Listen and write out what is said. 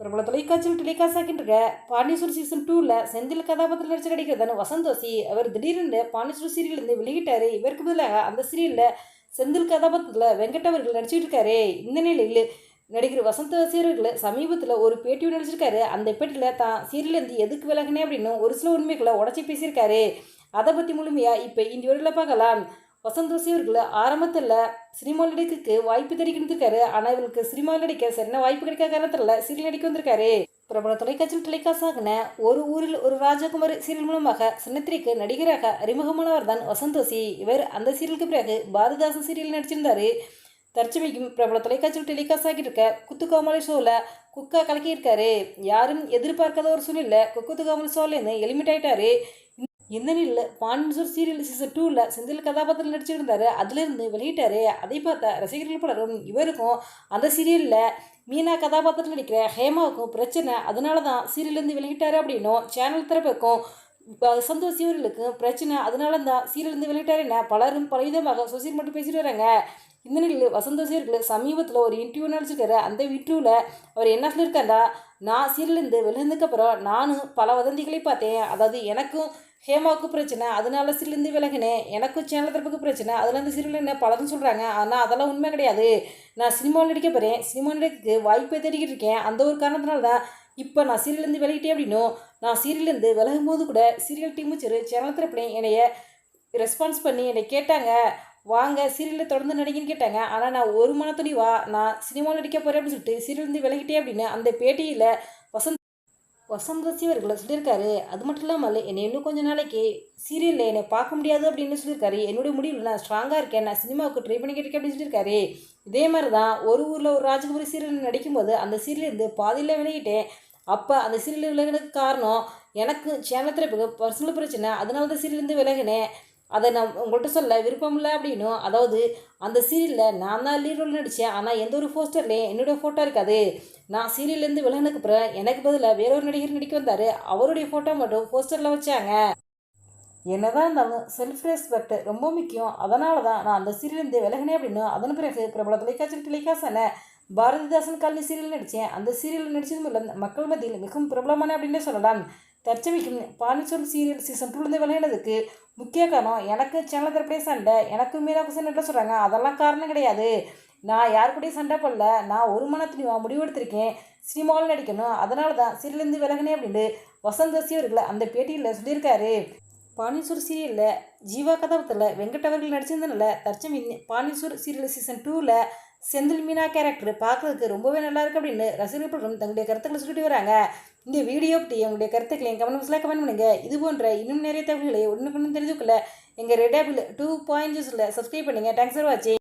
பிரபல தொலைக்காட்சியில் டெலிகாஸ்ட் ஆகின்ற இருக்க சீசன் டூவில் செந்தில் கதாபாத்திரம் நடிச்சு நடிக்கிறதான வசந்தோசி அவர் திடீர்னு பாண்டியசூர் சீரியல்லேருந்து வெளியிட்டார். இவருக்கு பதிலாக அந்த சீரியலில் செந்தில் கதாபாத்திரத்தில் வெங்கட் அவர்கள் நடிச்சிட்டு இருக்காரு இந்த நிலையில் நடிகர் வசந்த அவர்கள் சமீபத்தில் ஒரு பேட்டியும் நடிச்சிருக்காரு. அந்த பேட்டியில் தான் சீரியல்லேருந்து எதுக்கு விலகினே அப்படின்னு ஒரு சில உண்மைகளை உடச்சி பேசியிருக்காரு. அதை பற்றி முழுமையாக இப்போ இந்த வீடியோவில் பார்க்கலாம். வசந்த் ரோசி ஆரம்பத்தில் சினிமாவில் நடிக்கிறதுக்கு வாய்ப்பு இருக்காரு ஆனால் இவருக்கு சினிமாவில் நடிக்க சரியான வாய்ப்பு கிடைக்காத காரணத்தில் சீரியல் நடிக்க வந்திருக்காரு. பிரபல தொலைக்காட்சியில் டெலிகாஸ்ட் ஆகின ஒரு ஊரில் ஒரு ராஜகுமார் சீரியல் மூலமாக சின்னத்திரைக்கு நடிகராக அறிமுகமானவர் தான் வசந்தோசி இவர் அந்த சீரியலுக்கு பிறகு பாரதிதாசன் சீரியல் நடிச்சிருந்தாரு. தற்சமைக்கும் பிரபல தொலைக்காட்சியில் டெலிகாஸ்ட் ஆகிட்டு இருக்க குத்துக்காமலை ஷோவில் குக்கா கலக்கியிருக்காரு. யாரும் எதிர்பார்க்காத ஒரு சூழ்நிலை குத்துக்காமலை ஷோலேருந்து எலிமிட் ஆயிட்டாரு. இந்த நிலையில் பாண்டிசூர் சீரியல் சீசன் டூவில் செந்தில் கதாபாத்திரம் நடிச்சிருந்தாரு. அதுலேருந்து வெளியிட்டாரு. அதை பார்த்த ரசிகர்கள் பலரும் இவருக்கும் அந்த சீரியலில் மீனா கதாபாத்திரம் நடிக்கிற ஹேமாவுக்கும் பிரச்சனை. அதனால தான் சீரியல்லேருந்து வெளியிட்டாரு அப்படின்னும் சேனல் தரப்புக்கும் சந்தோஷ் இவர்களுக்கும் பிரச்சனை. அதனால தான் சீரியலேருந்து வெளியிட்டார் என்ன? பலரும் பலவிதமாக சோசியல் மட்டும் பேசிட்டு வராங்க. இந்த நிலையில் வசந்தோசி அவர்கள் சமீபத்தில் ஒரு இன்டர்வியூ நடிச்சிருக்காரு அந்த இன்டர்வியூவில் அவர் என்ன சொல்லியிருக்காருடா நான் சீரியலேருந்து விலகினதுக்கப்புறம் நானும் பல வதந்திகளை பார்த்தேன். அதாவது எனக்கும் ஹேமாவுக்கு பிரச்சனை. அதனால சீரிலேருந்து விலகினேன். எனக்கும் சேனல் தரப்புக்கு பிரச்சனை. அதில் இந்த சீரியல் என்ன பலரும் சொல்கிறாங்க ஆனால் அதெல்லாம் உண்மை கிடையாது. நான் சினிமாவில் நடிக்க போகிறேன் சினிமா நடிக்க வாய்ப்பை தேடிக்கிட்டு இருக்கேன். அந்த ஒரு காரணத்தினால தான் இப்போ நான் சீரியலேருந்து விலகிட்டேன் அப்படின்னும் நான் சீரியலேருந்து விலகும் போது கூட சீரியல் டீமும் சரி சேனல் தரப்புலையும் என்னைய ரெஸ்பான்ஸ் பண்ணி என்னை கேட்டாங்க. வாங்க சீரியலில் தொடர்ந்து நடிக்கன்னு கேட்டாங்க. ஆனால் நான் ஒரு மன துணிவா நான் சினிமாவில் நடிக்க போகிறேன் அப்படின்னு சொல்லிட்டு சீரியலேருந்து விலகிட்டே அப்படின்னு அந்த பேட்டியில் வசந்த் வசந்த் ரசி அவர்களை சொல்லியிருக்காரு. அது மட்டும் இல்லாமல் என்னை இன்னும் கொஞ்சம் நாளைக்கு சீரியலில் என்னை பார்க்க முடியாது அப்படின்னு சொல்லியிருக்காரு. என்னுடைய முடிவில் நான் ஸ்ட்ராங்காக இருக்கேன். நான் சினிமாவுக்கு ட்ரை பண்ணிக்கிட்டு இருக்கேன் அப்படின்னு சொல்லியிருக்காரு. இதே மாதிரி தான் ஒரு ஊரில் ஒரு ராஜகுமாரி சீரியல் நடிக்கும்போது அந்த சீரியலேருந்து பாதியில் விலகிட்டேன். அப்போ அந்த சீரியல் விலகினதுக்கு காரணம் எனக்கு சேனத்தில் பர்சனல் பிரச்சனை அதனால தான் சீரியல்லேருந்து விலகினேன் அதை நான் உங்கள்கிட்ட சொல்ல விருப்பம் இல்லை அப்படின்னும். அதாவது அந்த சீரியலில் நான் தான் லீட் ரோல் நடித்தேன் ஆனால் எந்த ஒரு போஸ்டர்லேயும் என்னுடைய ஃபோட்டோ இருக்காது. நான் சீரியல்லேருந்து விலகினதுக்கு அப்புறம் எனக்கு பதிலாக வேற ஒரு நடிகர் நடிக்க வந்தார். அவருடைய ஃபோட்டோ மட்டும் போஸ்டரில் வச்சாங்க. என்னதான் இருந்தாலும் செல்ஃப் ரெஸ்பெக்ட் ரொம்ப முக்கியம். அதனால தான் நான் அந்த சீரியலேருந்து விலகினேன் அப்படின்னு அதன் பிறகு பிரபல தொலைக்காட்சி டெலிகாசான பாரதிதாசன் காலனி சீரியல் நடித்தேன் அந்த சீரியல் நடித்தது மூலம் மக்கள் மத்தியில் மிகவும் பிரபலமான அப்படின்னே சொல்லலாம். தற்சமைக்கும் பாண்டிச்சூர் சீரியல் சீசன் டூலேருந்து விளையாடுறதுக்கு முக்கிய காரணம் எனக்கு சேனல் தரப்பே சண்டை எனக்கு மீனாக்கு சண்டை சொல்கிறாங்க அதெல்லாம் காரணம் கிடையாது. நான் யார் கூடயும் சண்டை போடல. நான் ஒரு மனத்துலையும் முடிவெடுத்திருக்கேன் சினிமாவில் நடிக்கணும். அதனால தான் சீரியலேருந்து விலகினேன் அப்படின்ட்டு வசந்தசி அவர்களை அந்த பேட்டியில் சொல்லியிருக்காரு. பாண்டிச்சூர் சீரியலில் ஜீவா கதாபாத்திரத்தில் வெங்கட் அவர்கள் நடிச்சிருந்தனால தற்சமி பாண்டிச்சூர் சீரியல் சீசன் டூவில் செந்தில் மீனா கேரக்டர் பார்க்குறதுக்கு ரொம்பவே நல்லா இருக்கு அப்படின்னு ரசிகர்கள் தங்களுடைய கருத்துக்களை சொல்லிட்டு வராங்க. இந்த வீடியோ பற்றி உங்களுடைய கருத்துக்களை என் கமெண்ட் பாக்ஸில் கமெண்ட் பண்ணுங்கள் இது போன்ற இன்னும் நிறைய தகவல்களை ஒன்று தெரிஞ்சுக்கல எங்கள் ரெட் ஆப்பிள் டூ பாயிண்ட் ஜூஸில் சப்ஸ்கிரைப் பண்ணுங்கள் தேங்க்ஸ் ஃபார் வாட்சிங்